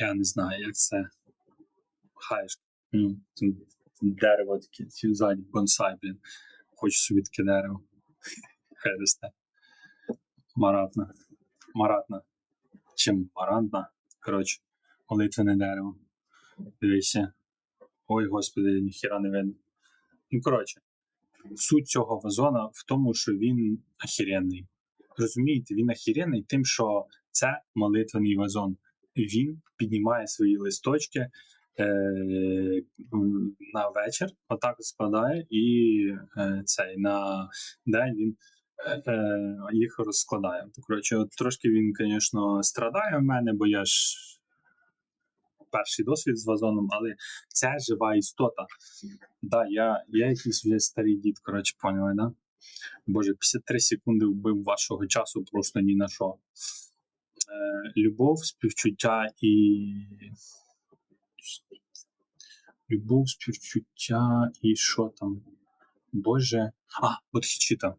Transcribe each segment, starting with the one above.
Я не знаю, як це. Хаєш. Дерево таке, ззаді бонсай, блін. Хочу собі таке дерево. Хай росте. Маратна. Маратна. Чим маратна? Коротше, молитвене дерево. Дивіться. Ой, господи, ніхіра не видно. Ну, коротше, суть цього вазона в тому, що він охеренний. Розумієте, він охеренний тим, що це молитвений вазон. Він піднімає свої листочки е, на вечір, отак складає, і е, цей на день він е, е, їх розкладає. Коротше, от трошки він, звісно, страдає в мене, бо я ж перший досвід з вазоном, але це жива істота. Да, я, я якийсь вже старий дід, коротше, поняли, да? Боже, 53 секунди вбив вашого часу просто ні на що. Е, любов, співчуття і. Любов, співчуття і що там? Боже. А, от хічита.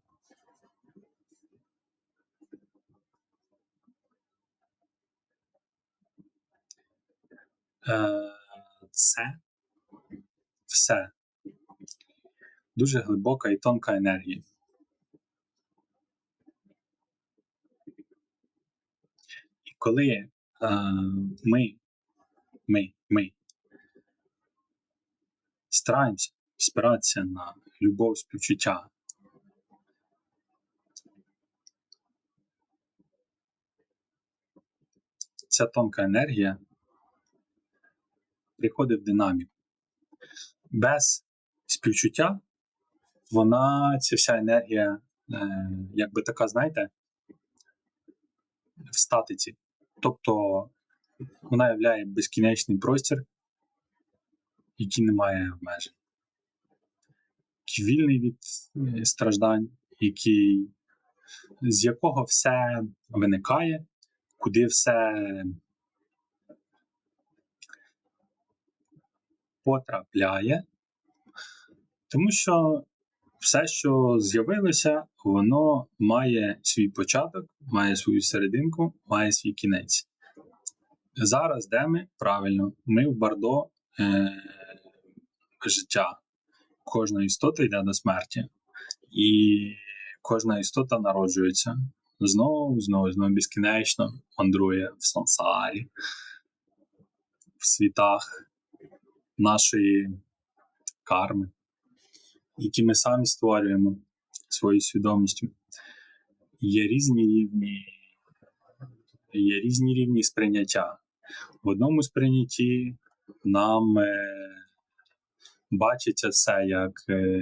Е, це все дуже глибока і тонка енергія. І коли е, ми, ми, ми стараємося спиратися на любов, співчуття, ця тонка енергія приходить в динаміку. Без співчуття вона, ця вся енергія, е, якби така, знаєте, в статиці. Тобто вона являє безкінечний простір, який не має обмежень. Вільний від е, страждань, який, з якого все виникає, куди все потрапляє, тому що все, що з'явилося, воно має свій початок, має свою серединку, має свій кінець. Зараз де ми? Правильно, ми в бардо е- життя. Кожна істота йде до смерті, і кожна істота народжується знову, знову, знову безкінечно мандрує в сансарі, в світах нашої карми, які ми самі створюємо своєю свідомістю. Є різні рівні, є різні рівні сприйняття. В одному сприйнятті нам е, бачиться це як е,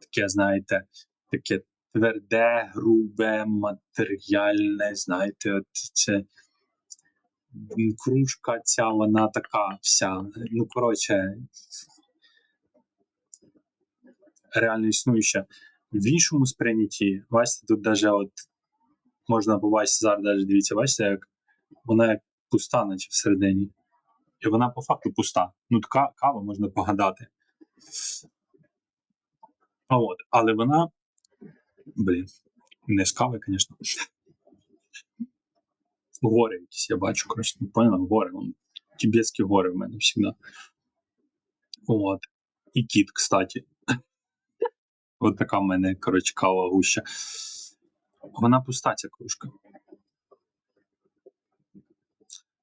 таке, знаєте, таке тверде, грубе, матеріальне, знаєте, от це кружка ця, вона така вся. Ну, коротше, реально існуюча. В іншому сприйнятті, бачите, тут даже от можна побачити зараз, даже дивіться, бачите, як вона як пуста, наче всередині. І вона по факту пуста. Ну, така кава можна погадати. А от, але вона, блін, не з кави, звісно. Гори якісь, я бачу, коротше, не поняла, гори. Тібетські гори в мене завжди. От. І кіт, кстати. От така в мене, коротше, кава гуща. Вона пуста, ця кружка.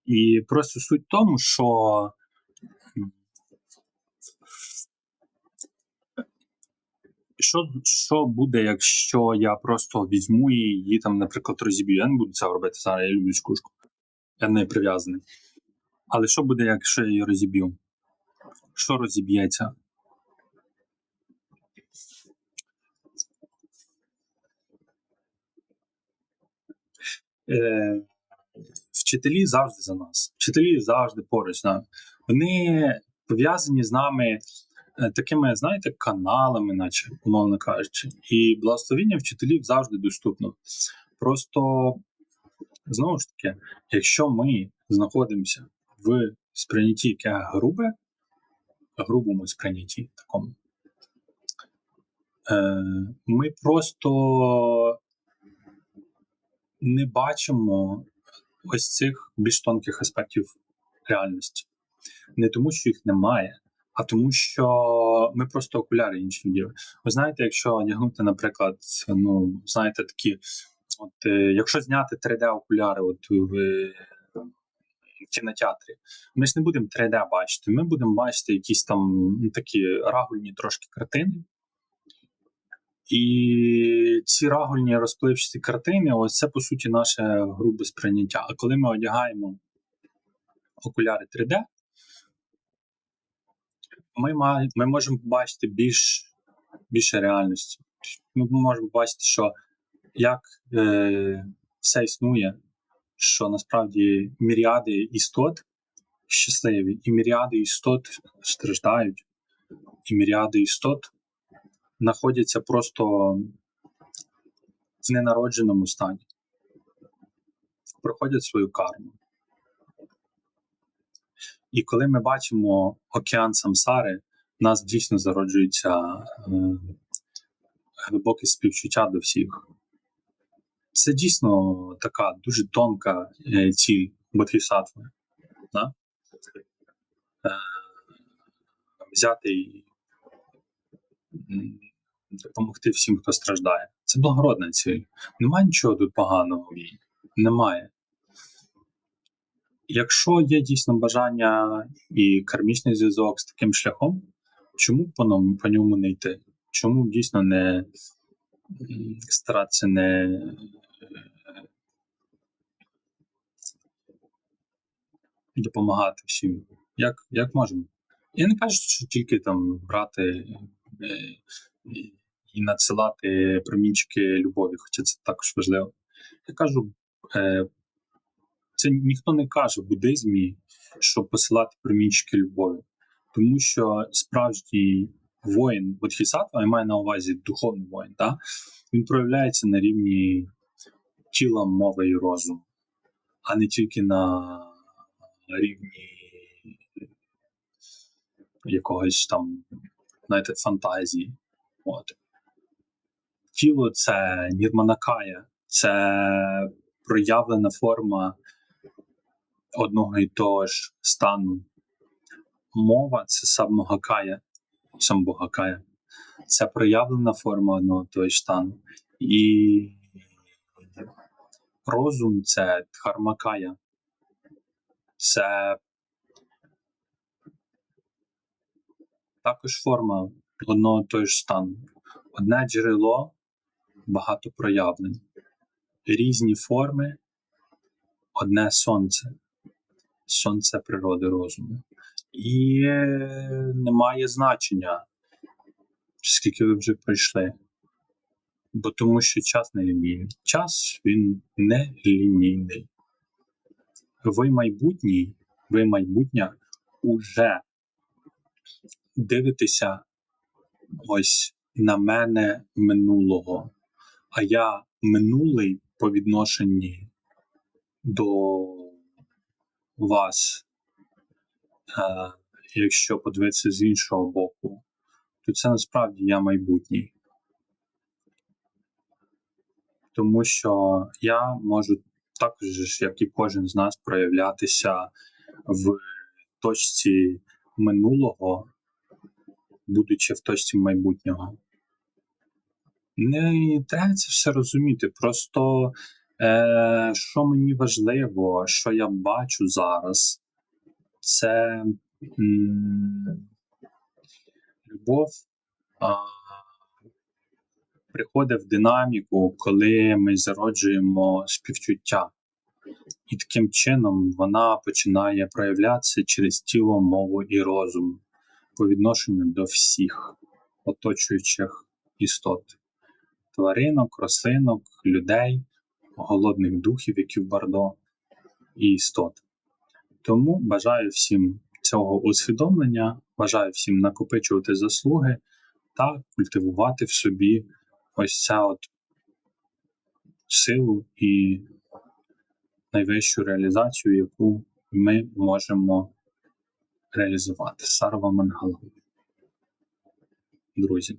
І просто суть в тому, що що, що буде, якщо я просто візьму і її там, наприклад, розіб'ю. Я не буду це робити зараз, я люблю кружку. Я неї прив'язаний. Але що буде, якщо я її розіб'ю? Що розіб'ється? Е, вчителі завжди за нас. Вчителі завжди поруч з. Вони пов'язані з нами е, такими, знаєте, каналами, наче, умовно кажучи. І благословіння вчителів завжди доступно. Просто знову ж таки, якщо ми знаходимося в сприйнятті, яке грубе, грубому сприйнятті такому, е, ми просто не бачимо ось цих більш тонких аспектів реальності. Не тому, що їх немає, а тому, що ми просто окуляри інші вділи. Ви знаєте, якщо одягнути, наприклад, ну, знаєте, такі, от е, якщо зняти 3D-окуляри от в, е, в кінотеатрі, ми ж не будемо 3D бачити, ми будемо бачити якісь там такі рагульні трошки картини. І ці рагульні розпливчаті картини, ось це по суті наше грубе сприйняття. А коли ми одягаємо окуляри 3D, ми, ма- ми можемо побачити більш, більше реальності. Ми можемо бачити, що як е, все існує, що насправді міріади істот щасливі, і міріади істот страждають, і міріади істот знаходяться просто в ненародженому стані, проходять свою карму. І коли ми бачимо океан самсари, в нас дійсно зароджується е, глибоке співчуття до всіх. Це дійсно така дуже тонка е, ціль бодхісаттви. Да? Е, взяти допомогти всім, хто страждає. Це благородна ціль. Немає нічого тут поганого в ній. Немає. Якщо є дійсно бажання і кармічний зв'язок з таким шляхом, чому по ньому, не йти? Чому дійсно не старатися не е, допомагати всім? Як, як можемо? Я не кажу, що тільки там брати е, і- надсилати промінчики любові, хоча це також важливо. Я кажу, е, це ніхто не каже в буддизмі, що посилати промінчики любові, тому що справжній воїн Бодхісаттва, я маю на увазі духовний воїн, да? він проявляється на рівні тіла, мови і розуму, а не тільки на рівні якогось там, знаєте, фантазії. От. Тіло це нірманакая, це проявлена форма одного і того ж стану. Мова це самогакая, самбогакая. Це проявлена форма одного того ж стану. І розум це дхармакая. Це також форма одного того ж стану. Одне джерело, багато проявлень. Різні форми, одне сонце. Сонце природи розуму. І е, немає значення, скільки ви вже пройшли. Бо тому що час не лінійний. Час він не лінійний. Ви майбутній, ви майбутня уже дивитеся ось на мене минулого, а я минулий по відношенні до вас, е, якщо подивитися з іншого боку, то це насправді я майбутній. Тому що я можу також, як і кожен з нас, проявлятися в точці минулого, будучи в точці майбутнього. Не це все розуміти. Просто е, що мені важливо, що я бачу зараз, це м, любов а, приходить в динаміку, коли ми зароджуємо співчуття. І таким чином вона починає проявлятися через тіло, мову і розум по відношенню до всіх оточуючих істот тваринок, рослинок, людей, голодних духів, які в бардо, і істот. Тому бажаю всім цього усвідомлення, бажаю всім накопичувати заслуги та культивувати в собі ось ця от силу і найвищу реалізацію, яку ми можемо реалізувати. Сарва Мангала. Друзі.